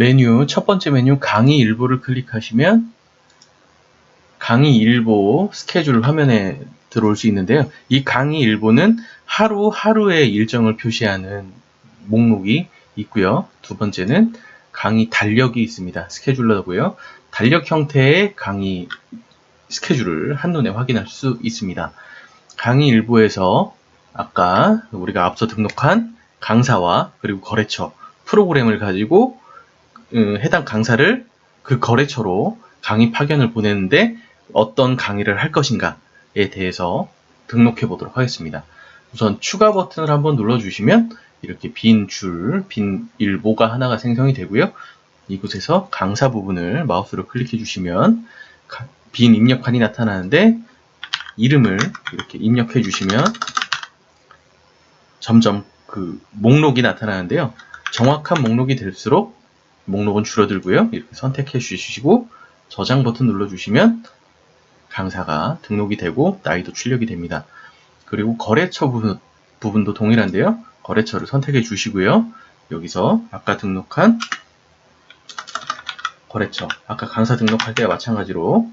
메뉴, 첫 번째 메뉴 강의 일보를 클릭하시면 강의 일보 스케줄 화면에 들어올 수 있는데요. 이 강의 일보는 하루 하루의 일정을 표시하는 목록이 있고요. 두 번째는 강의 달력이 있습니다. 스케줄러고요. 달력 형태의 강의 스케줄을 한눈에 확인할 수 있습니다. 강의 일부에서 아까 우리가 앞서 등록한 강사와 그리고 거래처 프로그램을 가지고 음, 해당 강사를 그 거래처로 강의 파견을 보내는데 어떤 강의를 할 것인가에 대해서 등록해 보도록 하겠습니다. 우선 추가 버튼을 한번 눌러주시면 이렇게 빈 줄, 빈 일보가 하나가 생성이 되고요. 이곳에서 강사 부분을 마우스로 클릭해 주시면 가- 빈 입력칸이 나타나는데 이름을 이렇게 입력해 주시면 점점 그 목록이 나타나는데요. 정확한 목록이 될수록 목록은 줄어들고요. 이렇게 선택해 주시고 저장 버튼 눌러 주시면 강사가 등록이 되고 나이도 출력이 됩니다. 그리고 거래처 부분, 부분도 동일한데요. 거래처를 선택해 주시고요. 여기서 아까 등록한 거래처, 아까 강사 등록할 때와 마찬가지로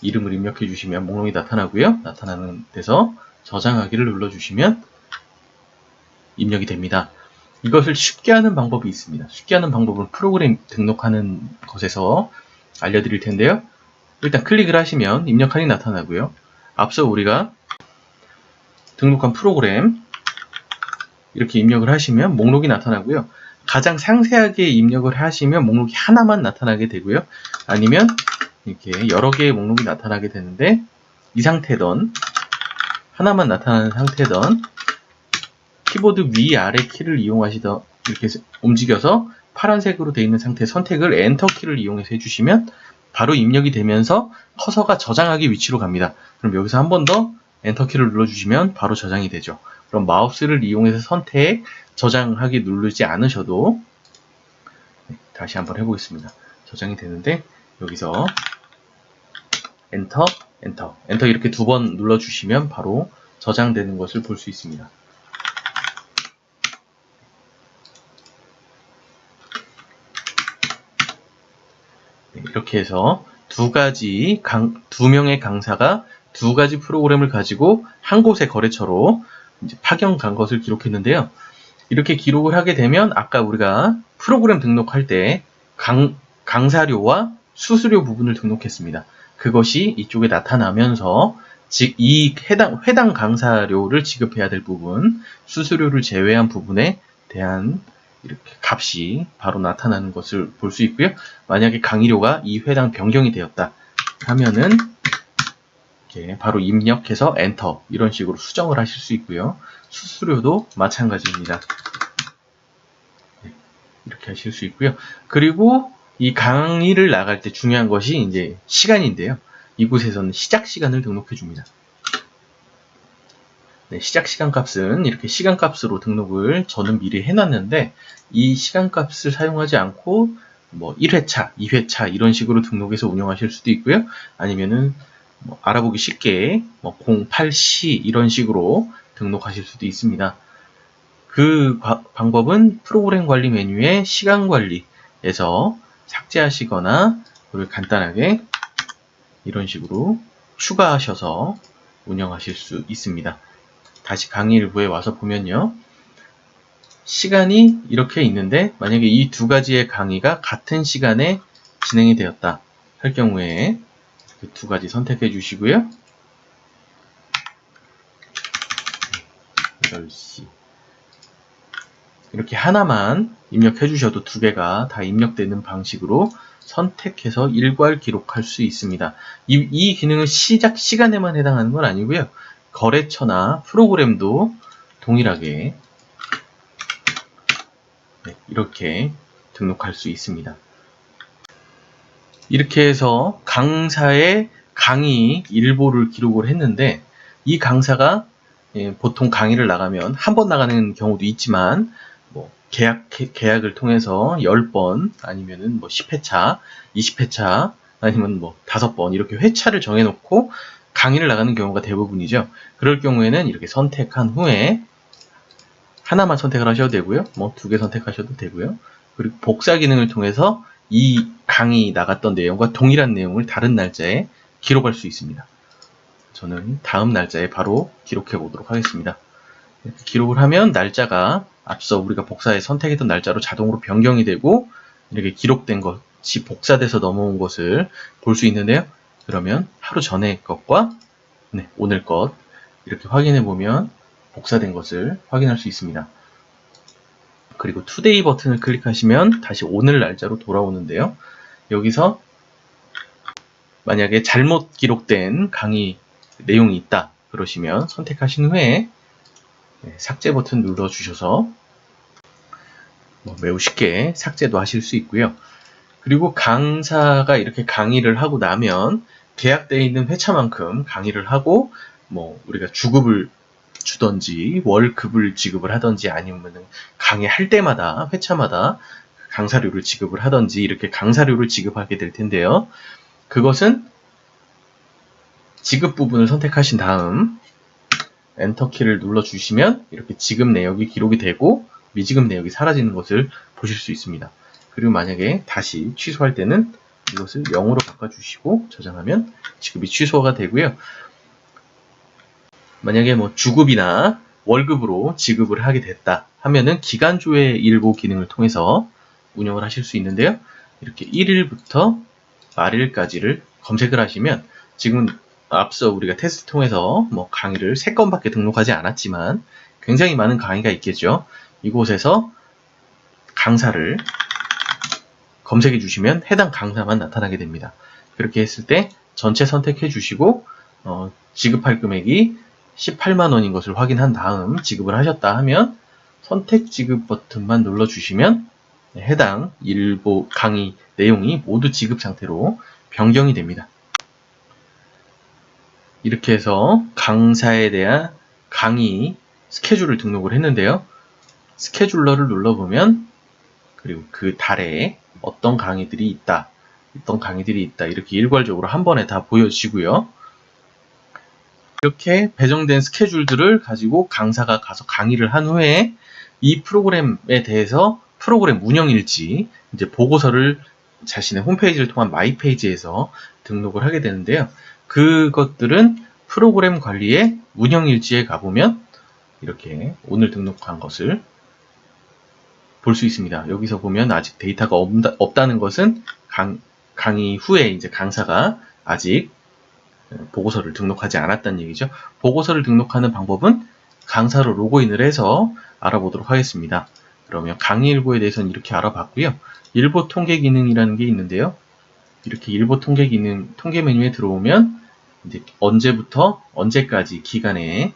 이름을 입력해 주시면 목록이 나타나고요. 나타나는 데서 저장하기를 눌러 주시면 입력이 됩니다. 이것을 쉽게 하는 방법이 있습니다. 쉽게 하는 방법은 프로그램 등록하는 것에서 알려드릴 텐데요. 일단 클릭을 하시면 입력칸이 나타나고요. 앞서 우리가 등록한 프로그램 이렇게 입력을 하시면 목록이 나타나고요. 가장 상세하게 입력을 하시면 목록이 하나만 나타나게 되고요. 아니면 이렇게 여러 개의 목록이 나타나게 되는데 이 상태던 하나만 나타나는 상태던 키보드 위 아래 키를 이용하시더 이렇게 움직여서 파란색으로 되어 있는 상태 선택을 엔터 키를 이용해서 해주시면 바로 입력이 되면서 커서가 저장하기 위치로 갑니다. 그럼 여기서 한 번 더 엔터 키를 눌러주시면 바로 저장이 되죠. 그럼 마우스를 이용해서 선택, 저장하기 누르지 않으셔도 네, 다시 한번 해보겠습니다. 저장이 되는데 여기서 엔터, 엔터, 엔터 이렇게 두 번 눌러주시면 바로 저장되는 것을 볼 수 있습니다. 네, 이렇게 해서 두 가지 강, 두 명의 강사가 두 가지 프로그램을 가지고 한 곳의 거래처로 파견 간 것을 기록했는데요. 이렇게 기록을 하게 되면 아까 우리가 프로그램 등록할 때 강, 강사료와 수수료 부분을 등록했습니다. 그것이 이쪽에 나타나면서 즉 이 해당 해당 강사료를 지급해야 될 부분, 수수료를 제외한 부분에 대한 이렇게 값이 바로 나타나는 것을 볼 수 있고요. 만약에 강의료가 이 회당 변경이 되었다 하면은 이렇게 바로 입력해서 엔터 이런 식으로 수정을 하실 수 있고요. 수수료도 마찬가지입니다. 네, 이렇게 하실 수 있고요. 그리고 이 강의를 나갈 때 중요한 것이 이제 시간인데요. 이곳에서는 시작 시간을 등록해 줍니다. 네, 시작 시간 값은 이렇게 시간 값으로 등록을 저는 미리 해놨는데 이 시간 값을 사용하지 않고 뭐 1회차, 2회차 이런 식으로 등록해서 운영하실 수도 있고요. 아니면은 뭐 알아보기 쉽게 뭐 08시 이런 식으로 등록하실 수도 있습니다. 그 과- 방법은 프로그램 관리 메뉴의 시간 관리에서 삭제하시거나 그걸 간단하게 이런 식으로 추가하셔서 운영하실 수 있습니다. 다시 강의 일부에 와서 보면요. 시간이 이렇게 있는데 만약에 이 두 가지의 강의가 같은 시간에 진행이 되었다 할 경우에 그 두 가지 선택해 주시고요. 10시 이렇게 하나만 입력해 주셔도 두 개가 다 입력되는 방식으로 선택해서 일괄 기록할 수 있습니다. 이, 이 기능은 시작 시간에만 해당하는 건 아니고요. 거래처나 프로그램도 동일하게 네, 이렇게 등록할 수 있습니다. 이렇게 해서 강사의 강의 일보를 기록을 했는데 이 강사가 예, 보통 강의를 나가면 한 번 나가는 경우도 있지만 뭐 계약 계약을 통해서 10번 아니면은 뭐 10회차, 20회차 아니면 뭐 5번 이렇게 회차를 정해 놓고 강의를 나가는 경우가 대부분이죠. 그럴 경우에는 이렇게 선택한 후에 하나만 선택을 하셔도 되고요. 뭐 두 개 선택하셔도 되고요. 그리고 복사 기능을 통해서 이 강의 나갔던 내용과 동일한 내용을 다른 날짜에 기록할 수 있습니다. 저는 다음 날짜에 바로 기록해 보도록 하겠습니다. 기록을 하면 날짜가 앞서 우리가 복사에 선택했던 날짜로 자동으로 변경이 되고 이렇게 기록된 것이 복사돼서 넘어온 것을 볼 수 있는데요. 그러면 하루 전에 것과 네, 오늘 것 이렇게 확인해 보면 복사된 것을 확인할 수 있습니다. 그리고 투데이 버튼을 클릭하시면 다시 오늘 날짜로 돌아오는데요. 여기서 만약에 잘못 기록된 강의 내용이 있다 그러시면 선택하신 후에 네, 삭제 버튼 눌러 주셔서 뭐 매우 쉽게 삭제도 하실 수 있고요. 그리고 강사가 이렇게 강의를 하고 나면 계약되어 있는 회차만큼 강의를 하고 뭐 우리가 주급을 주던지 월급을 지급을 하던지 아니면 강의할 때마다 회차마다 강사료를 지급을 하던지 이렇게 강사료를 지급하게 될 텐데요. 그것은 지급 부분을 선택하신 다음 엔터키를 눌러 주시면 이렇게 지급 내역이 기록이 되고 미지급 내역이 사라지는 것을 보실 수 있습니다. 그리고 만약에 다시 취소할 때는 이것을 0으로 바꿔주시고 저장하면 지급이 취소가 되고요. 만약에 뭐 주급이나 월급으로 지급을 하게 됐다 하면은 기간조회 일부 기능을 통해서 운영을 하실 수 있는데요. 이렇게 1일부터 말일까지를 검색을 하시면 지금 앞서 우리가 테스트 통해서 뭐 강의를 3건밖에 등록하지 않았지만 굉장히 많은 강의가 있겠죠. 이곳에서 강사를 검색해 주시면 해당 강사만 나타나게 됩니다. 그렇게 했을 때 전체 선택해 주시고 어, 지급할 금액이 18만 원인 것을 확인한 다음 지급을 하셨다 하면 선택 지급 버튼만 눌러 주시면 해당 일부 강의 내용이 모두 지급 상태로 변경이 됩니다. 이렇게 해서 강사에 대한 강의 스케줄을 등록을 했는데요. 스케줄러를 눌러보면 그리고 그 달에 어떤 강의들이 있다, 어떤 강의들이 있다 이렇게 일괄적으로 한 번에 다 보여지고요. 이렇게 배정된 스케줄들을 가지고 강사가 가서 강의를 한 후에 이 프로그램에 대해서 프로그램 운영일지 이제 보고서를 자신의 홈페이지를 통한 마이 페이지에서 등록을 하게 되는데요. 그것들은 프로그램 관리의 운영일지에 가보면 이렇게 오늘 등록한 것을 볼 수 있습니다. 여기서 보면 아직 데이터가 없다, 는 것은 강, 강의 후에 이제 강사가 아직 보고서를 등록하지 않았다는 얘기죠. 보고서를 등록하는 방법은 강사로 로그인을 해서 알아보도록 하겠습니다. 그러면 강의 일보에 대해서는 이렇게 알아봤고요. 일보 통계 기능이라는 게 있는데요. 이렇게 일보 통계 기능, 통계 메뉴에 들어오면 이제 언제부터 언제까지 기간에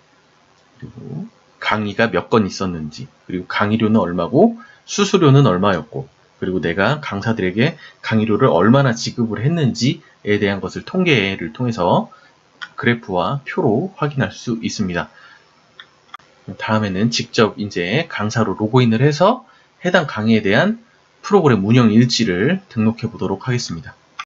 그리고 강의가 몇 건 있었는지 그리고 강의료는 얼마고 수수료는 얼마였고 그리고 내가 강사들에게 강의료를 얼마나 지급을 했는지에 대한 것을 통계를 통해서 그래프와 표로 확인할 수 있습니다. 다음에는 직접 이제 강사로 로그인을 해서 해당 강의에 대한 프로그램 운영 일지를 등록해 보도록 하겠습니다.